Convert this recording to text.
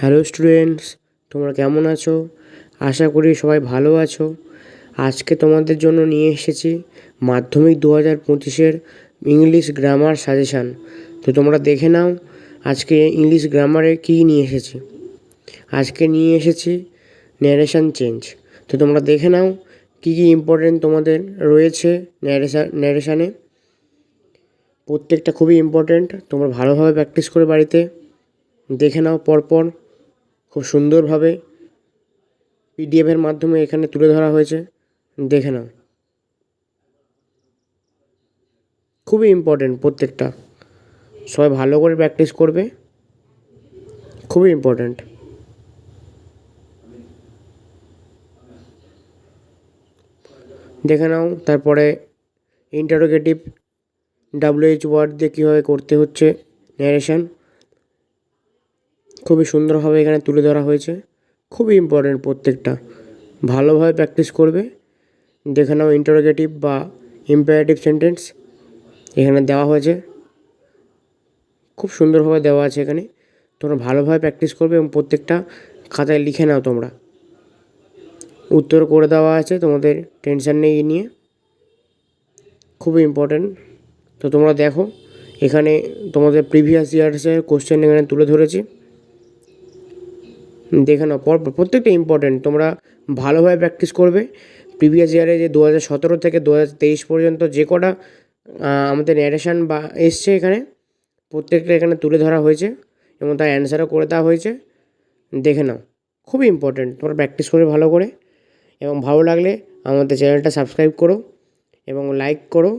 Hello students তোমরা কেমন আছো? আশা করি সবাই ভালো আছো। আজকে তোমাদের জন্য নিয়ে এসেছি মাধ্যমিক দু হাজার পঁচিশের ইংলিশ গ্রামার সাজেশান তো তোমরা দেখে নাও আজকে ইংলিশ গ্রামারে কী নিয়ে এসেছি। আজকে নিয়ে এসেছি ন্যারেশান চেঞ্জ তো তোমরা দেখে নাও কী কী ইম্পর্টেন্ট তোমাদের রয়েছে ন্যারেশান ন্যারেশানে প্রত্যেকটা খুবই ইম্পর্ট্যান্ট তোমরা ভালোভাবে প্র্যাকটিস করে বাড়িতে। দেখে নাও পরপর। খুব সুন্দরভাবে পিডিএফের মাধ্যমে এখানে তুলে ধরা হয়েছে। দেখে নাও। খুবই ইম্পর্টেন্ট প্রত্যেকটা। সবাই ভালো করে প্র্যাকটিস করবে। খুবই ইম্পর্ট্যান্ট দেখে নাও, তারপরে ইন্টারোগেটিভ ডাব্লিউএইচ ওয়ার্ড দিয়ে কীভাবে করতে হচ্ছে ন্যারেশন খুবই সুন্দরভাবে এখানে তুলে ধরা হয়েছে। খুবই ইম্পর্টেন্ট প্রত্যেকটা। ভালোভাবে প্র্যাকটিস করবে। দেখে নাও ইন্টারোগেটিভ বা ইম্পারেটিভ সেন্টেন্স এখানে দেওয়া হয়েছে। খুব সুন্দরভাবে দেওয়া আছে এখানে। তোমরা ভালোভাবে প্র্যাকটিস করবে এবং প্রত্যেকটা খাতায় লিখে নাও তোমরা। উত্তর করে দেওয়া আছে তোমাদের টেনশন নেই নিয়ে। খুবই ইম্পর্ট্যান্ট তো তোমরা দেখো, এখানে তোমাদের প্রিভিয়াস ইয়ার্সের কোশ্চেন এখানে তুলে ধরেছি। দেখে নাও, পর প্রত্যেকটা ইম্পর্ট্যান্ট তোমরা ভালোভাবে প্র্যাকটিস করবে। প্রিভিয়াস ইয়ারে যে দু হাজার সতেরো থেকে দু হাজার তেইশ পর্যন্ত যে কটা আমাদের ন্যারেশান বা এসছে এখানে, প্রত্যেকটা এখানে তুলে ধরা হয়েছে এবং তার অ্যান্সারও করে দেওয়া হয়েছে। দেখে নাও, খুবই ইম্পর্ট্যান্ট তোমরা প্র্যাকটিস করে ভালো করে এবং ভালো লাগলে আমাদের চ্যানেলটা সাবস্ক্রাইব করো এবং লাইক করো।